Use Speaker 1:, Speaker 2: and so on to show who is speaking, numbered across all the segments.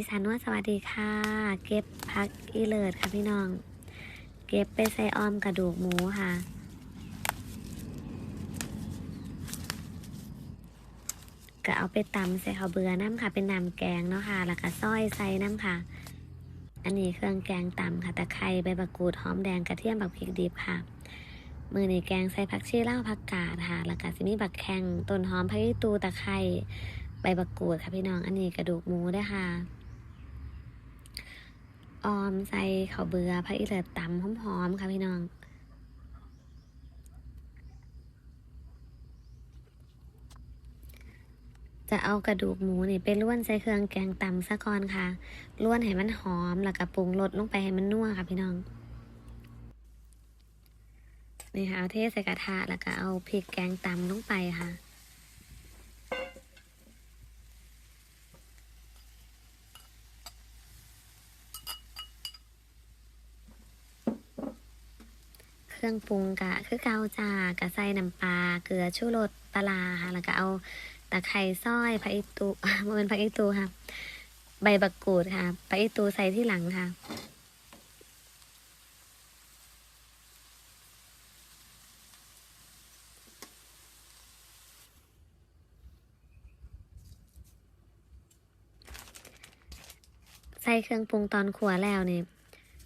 Speaker 1: อีสานนวดสวัสดีค่ะ เก็บพักอีเลิศค่ะพี่น้อง เก็บไปใส่ออมกระดูกหมูค่ะก็เอาไปตำใส่ข้าวเบือน้ำค่ะ เป็นน้ำแกงเนาะค่ะ แล้วก็ซอยใส่น้ำค่ะ อันนี้เครื่องแกงตำค่ะตะไคร้ใบมะกรูดหอมแดงกระเทียมบักพริกดิบค่ะ มือนี่แกงใส่ผักชีล่าผักกาดค่ะ แล้วก็สิมีบักแข้งต้นหอมผักอีตูตะไคร้ใบบักกูดค่ะพี่น้อง อันนี้กระดูกหมูด้วยค่ะ ออมใส่ข้าวเบือผักอีเลิศตำหอมๆ ค่ะพี่น้อง จะเอากระดูกหมูนี่ไปล้วนใส่เครื่องแกงตำซะก่อนค่ะล้วนให้มันหอมแล้วก็ปรุงรสลงไปให้มันนัวค่ะพี่น้องนี่ค่ะเอาเทใส่กระทะแล้วก็เอาพริกแกงตำลงไปค่ะ เครื่องปรุงกะคือเกาจากะใส่น้ำปลาเกลือชูรสปลาค่ะแล้วก็เอาตะไคร้ซอยผักอีตูมันเป็นผักอีตูค่ะ ใบบักกูดค่ะผักอีตูใส่ที่หลังค่ะใส่เครื่องปรุงตอนขัวแล้วนี่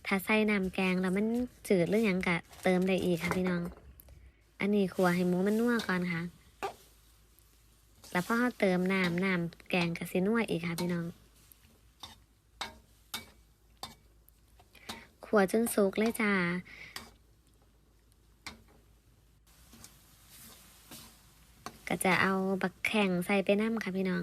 Speaker 1: ถ้าใส่น้ำแกงแล้วมันจืดหรือหยังกะเติมได้อีกค่ะพี่น้อง อันนี้ขัวให้หมูมันนัวก่อนค่ะ แล้วพอเราเติมน้ำน้ำแกงกับซีนัวอีกค่ะพี่น้อง ขัวจนสุกเลยจ้าก็จะเอาบักแข่งใส่ไปน้ำค่ะพี่น้อง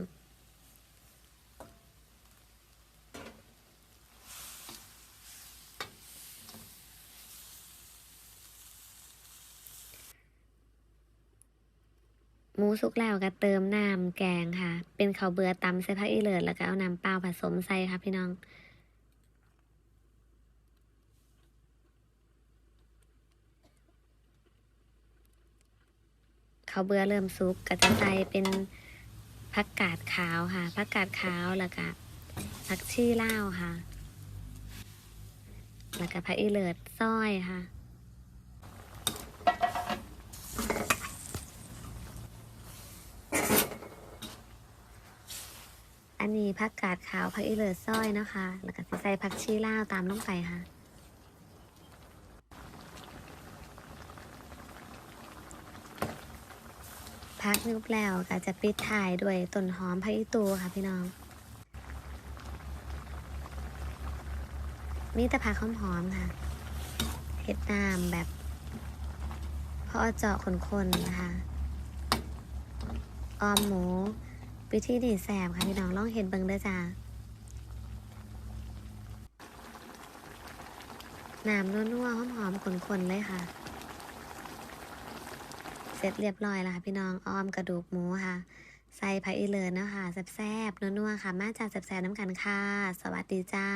Speaker 1: หมูสุกแล้วก็เติมน้ำแกงค่ะ เป็นข้าวเบือตำใส่ผักอีเลิศแล้วก็เอาน้ำเปล่าผสมใส่ค่ะพี่น้องข้าวเบือเริ่มสุกก็จะใส่เป็นผักกาดขาวค่ะผักกาดขาวแล้วก็ผักชีเล่าค่ะ แล้วก็ผักอีเลิศซอยค่ะ อันนี้ผักกาดขาวผักอีเลิศซอยนะคะ แล้วก็ใส่ผักชีลาวตามลงไปค่ะพักนุบแล้วก็จะปิดถ่ายด้วยต้นหอมผักอีตูค่ะพี่น้อง มีแต่ผักหอมๆค่ะเห็ดน้ำแบบพอเจาะคนๆนะคะ ออมหมู วิธีนี่แสบค่ะพี่น้องลองเห็นเบิงเด้อจ้าน้ำนัวๆหอมๆขนๆเลยค่ะ เสร็จเรียบร้อยแล้วค่ะพี่น้องอ้อมกระดูกหมูค่ะ ใส่ผักอีเลิศนะคะแซ่บๆนัวๆค่ะ มาจากแซ่บๆน้ำกันค่ะ สวัสดีจ้า